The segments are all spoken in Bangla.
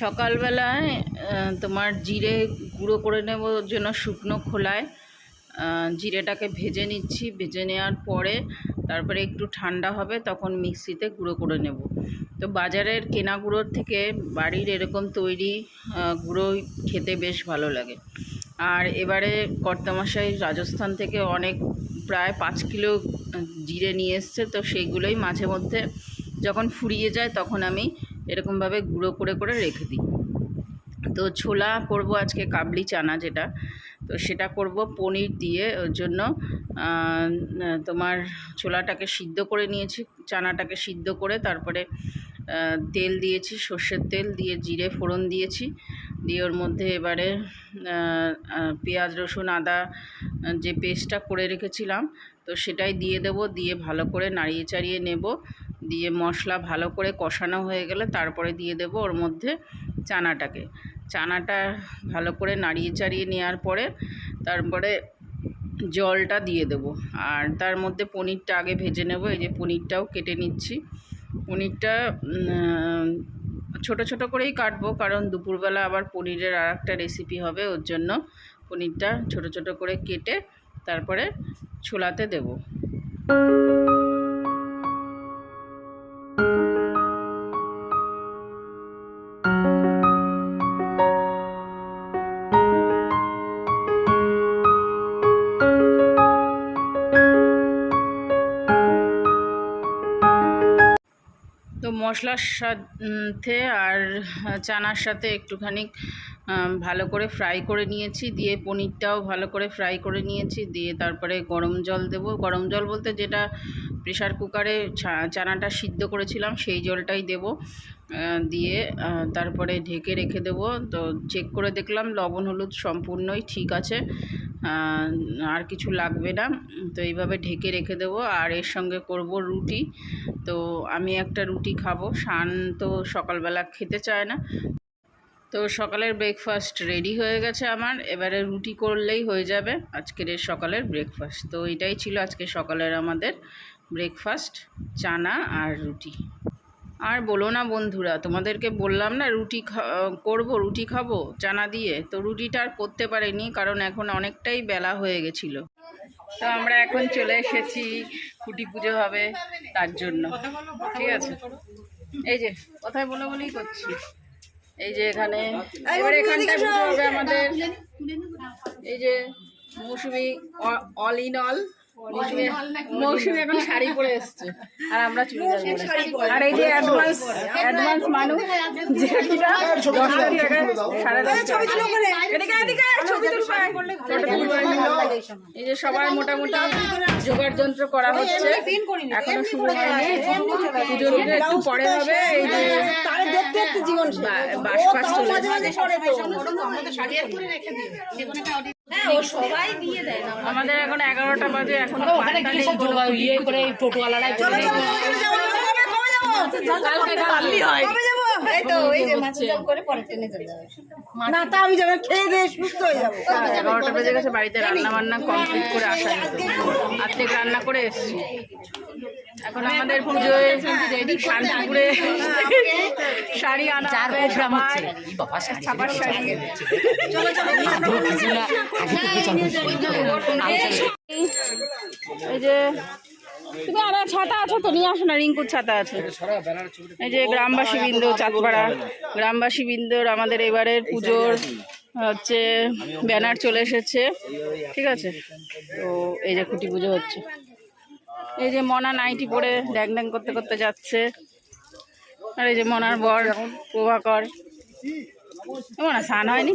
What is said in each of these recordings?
সকালবেলায় তোমার জিরে গুঁড়ো করে নেব জন্য শুকনো খোলায়। জিরেটাকে ভেজে নিচ্ছি, ভেজে নেওয়ার পরে তারপরে একটু ঠান্ডা হবে তখন মিক্সিতে গুঁড়ো করে নেব। তো বাজারের কেনা গুঁড়োর থেকে বাড়ির এরকম তৈরি গুঁড়োই খেতে বেশ ভালো লাগে। আর এবারে কর্তামশাই রাজস্থান থেকে অনেক, প্রায় পাঁচ কিলো জিরে নিয়ে এসছে, তো সেইগুলোই মাঝে মধ্যে যখন ফুরিয়ে যায় তখন আমি এরকমভাবে গুঁড়ো করে করে রেখে দিই। তো ছোলা করব আজকে কাবলি চানা যেটা, তো সেটা করব পনির দিয়ে। ওর জন্য তোমার ছোলাটাকে সিদ্ধ করে নিয়েছি, চানাটাকে সিদ্ধ করে। তারপরে তেল দিয়েছি, সর্ষের তেল দিয়ে জিরে ফোড়ন দিয়েছি। দিয়ে ওর মধ্যে এবারে পেঁয়াজ, রসুন, আদা, যে পেস্টটা করে রেখেছিলাম তো সেটাই দিয়ে দেবো, দিয়ে ভালো করে নাড়িয়ে চাড়িয়ে নেব। দিয়ে মশলা ভালো করে কষানো হয়ে গেলে তারপরে দিয়ে দেব ওর মধ্যে চানাটাকে। চানাটা ভালো করে নাড়িয়ে চাড়িয়ে নেওয়ার পরে তারপরে জলটা দিয়ে দেব। আর তার মধ্যে পনিরটা আগে ভেজে নেব, এই যে পনিরটাও কেটে নিচ্ছি। পনিরটা ছোট ছোট করেই কাটবো কারণ দুপুরবেলা আবার পনিরের আর একটা রেসিপি হবে ওর জন্য। পনিরটা ছোট ছোট করে কেটে তারপরে ছোলাতে দেবো। তো মশলার সাথে আর চানার সাথে একটুখানি ভালো করে ফ্রাই করে নিয়েছি, দিয়ে পনিরটাও ভালো করে ফ্রাই করে নিয়েছি, দিয়ে তারপরে গরম জল দেব। গরম জল বলতে যেটা প্রেশার কুকারে চানাটা সিদ্ধ করেছিলাম, সেই জলটাই দেব। দিয়ে তারপরে ঢেকে রেখে দেবো। তো চেক করে দেখলাম, লবণ, হলুদ সম্পূর্ণই ঠিক আছে। আর কিছু লাগবে না। তো এইভাবে ঢেকে রেখে দেবো। আর এর সঙ্গে করব রুটি। তো আমি একটা রুটি খাব। শান তো সকালবেলা খেতে চায় না। তো সকালের ব্রেকফাস্ট রেডি হয়ে গেছে আমার। এবারে রুটি করলেই হয়ে যাবে আজকের সকালের ব্রেকফাস্ট তো এটাই ছিল আজকে সকালের আমাদের ব্রেকফাস্ট চানা আর রুটি। আর বলো না বন্ধুরা, তোমাদেরকে বললাম না রুটি করব, রুটি খাব, চানা দিয়ে। তো রুটিটা আর করতে পারিনি, কারণ এখন অনেকটাই বেলা হয়ে গেছিল। তো আমরা এখন চলে এসেছি, খুঁটি পুজো হবে তার জন্য। ঠিক আছে? এই যে, কোথায় বলে বলেই করছি। এই যে এখানে এবার এখানটা পুজো হবে আমাদের। এই যে Mousumi all in all Mousumi এখন শাড়ি পরে এসছে আর আমরা আর এই যে অ্যাডভান্স অ্যাডভান্স মানুষ যে কিনা দশটা থেকে সাড়ে দশটা এদিকে এদিকে ছবি তুলবে ফটো তুলবে এই যে সবার মোটামুটি জোগাড় যন্ত্র করা হচ্ছে এখনও শুরু হয়নি পুজো টুজো একটু পরে হবে এই যে বাস ফাস চলে আমাদের এখন এগারোটা বাজে এখন পাত্তা নেই কোনো ইয়ে করে টোটোওয়ালারাই করে না তা আমি যাব খেয়ে দিয়ে সুস্থ হয়ে যাব এগারোটা বেজে গেছে বাড়িতে রান্না বান্না কমপ্লিট করে আসা আজকে রান্না করে এসেছি এখন আমাদের পুজোয় শান্তিপুরে শাড়ি আনা চার ছাপার শাড়ি এই যে তুমি আর ছাতা আছে তো নিয়ে আসো না রিঙ্কুর ছাতা আছে। এই যে গ্রামবাসী বৃন্দ চাঁদপাড়া। গ্রামবাসী বৃন্দর আমাদের এবারের পুজোর হচ্ছে ব্যানার চলে এসেছে। ঠিক আছে? তো এই যে খুঁটি পুজো হচ্ছে। এই যে মনা নাইটি পরে ড্যাং ড্যাং করতে করতে যাচ্ছে। আর এই যে মনার বর প্রভাকর। মনা স্নান হয়নি?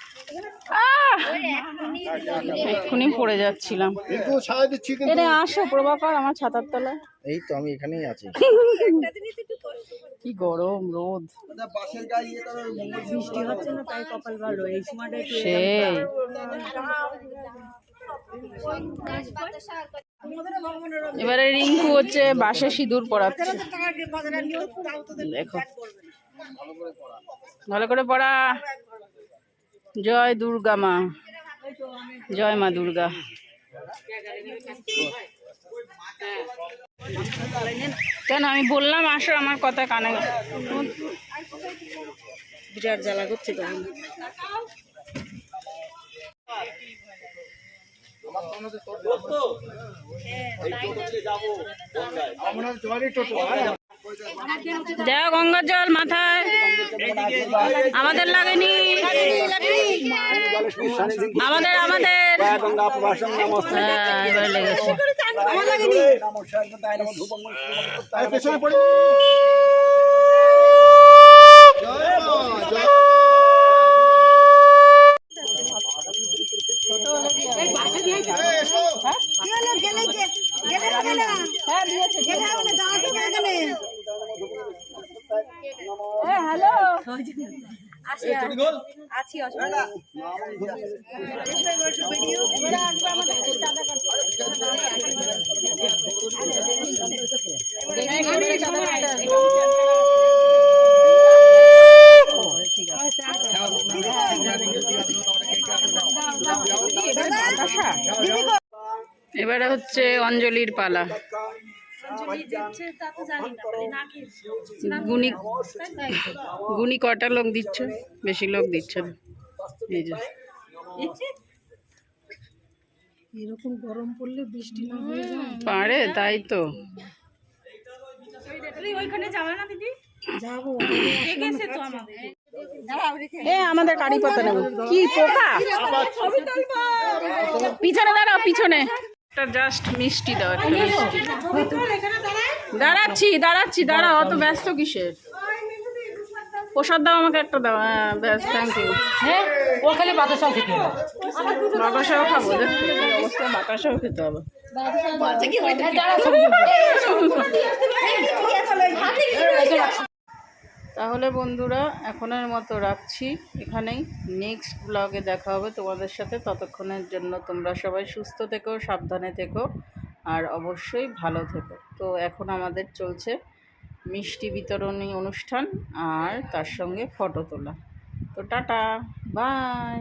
এক্ষুনি পড়ে যাচ্ছিলাম। আসো প্রভাকর আমার ছাতার তলায়। এই তো আমি এখানেই আছি। কি গরম রোদ। বাসের গাড়ি বৃষ্টি হচ্ছে না তাই কপাল ভালো এই সময়টা সেই এবারে রিঙ্কু হচ্ছে বাসে সিঁদুর পড়াচ্ছে দেখো। ভালো করে পড়া। জয় দুর্গা মা জয় মা দুর্গা কেন আমি বললাম আসো আমার কথা কানে বিরাট জ্বালা করছে তখন দেও গঙ্গার জল মাথায় আমাদের লাগেনি আমাদের আমাদের হ্যাঁ, এই, এসো। এবারে হচ্ছে অঞ্জলির পালা। গুনি গুনি কটা লোক দিচ্ছ? বেশি লোক দিচ্ছে না। এই যে। এরকম গরম পড়লে বৃষ্টি না হয়ে যায়। পারে তাই তো। যাব। এ আমাদের কারি পাতা নেব। কি পোকা? পিছনে দাঁড়াও পিছনে। একটা জাস্ট মিষ্টি দাও একটা মিষ্টি দাঁড়াচ্ছি দাঁড়াচ্ছি দাঁড়াও অত ব্যস্ত কিসের প্রসাদ দাও আমাকে একটা দাও হ্যাঁ ব্যাস থ্যাংক ইউ হ্যাঁ ও খালি বাতাসাও খেতে হবে বাতাসাও খাব দেখো বাতাসাও খেতে হবে তাহলে বন্ধুরা, এখনের মতো রাখছি। এখানেই নেক্সট ব্লগে দেখা হবে তোমাদের সাথে। ততক্ষণের জন্য তোমরা সবাই সুস্থ থেকো, সাবধানে থেকো, আর অবশ্যই ভালো থেকো। তো এখন আমাদের চলছে মিষ্টি বিতরণী অনুষ্ঠান, আর তার সঙ্গে ফটো তোলা। তো টাটা বাই